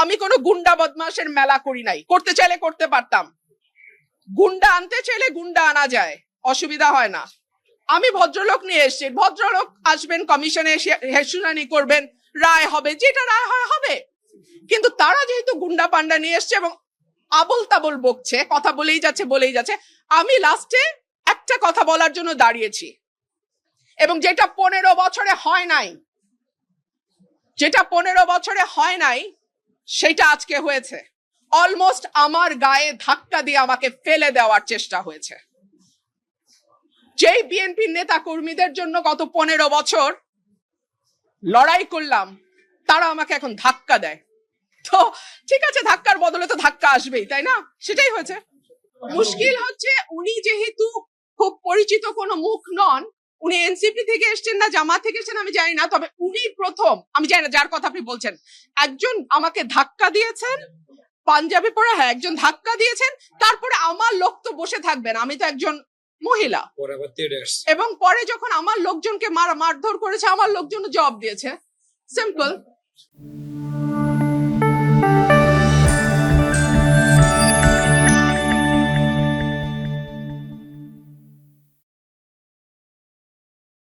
আমি কোনো গুন্ডা বদমাসের মেলা করি নাই। করতে চাইলে করতে পারতাম। গুন্ডা আনতে চাইলে গুন্ডা আনা যায়। অসুবিধা হয় না। আমি ভদ্রলোক নিয়ে এসেছি। ভদ্রলোক আসবেন, কমিশনে এসে শুনানি করবেন। রায় হবে, যেটা রায় হয়, হবে। কিন্তু তারা যেহেতু গুন্ডা পান্ডা নিয়ে এসছে এবং আবল তাবল বকছে, কথা বলেই যাচ্ছে বলেই যাচ্ছে, আমি লাস্টে একটা কথা বলার জন্য দাঁড়িয়েছি। এবং যেটা পনেরো বছরে হয় নাই, যেটা পনেরো বছরে হয় নাই সেটা আজকে হয়েছে। অলমোস্ট আমার গায়ে ধাক্কা দিয়ে আমাকে ফেলে দেওয়ার চেষ্টা হয়েছে। যেই বিএনপির নেতা কর্মীদের জন্য গত পনেরো বছর লড়াই করলাম, তারা আমাকে এখন ধাক্কা দেয়। তো ঠিক আছে, ধাক্কার বদলে তো ধাক্কা আসবেই, তাই না? সেটাই হয়েছে। মুশকিল হচ্ছে উনি যেহেতু খুব পরিচিত কোনো মুখ নন উনি এনসিপি থেকে এসেছেন না জামাত থেকে এসেছেন আমি জানি না তবে উনি প্রথম আমি জানি না যার কথা আপনি বলছেন একজন আমাকে ধাক্কা দিয়েছেন পাঞ্জাবি পরে হ্যাঁ একজন ধাক্কা দিয়েছেন তারপরে আমার লোক তো বসে থাকবেন আমি তো একজন মহিলা। এবং পরে যখন আমার লোকজনকে মার মারধর করেছে আমার লোকজন জবাব দিয়েছে। সিম্পল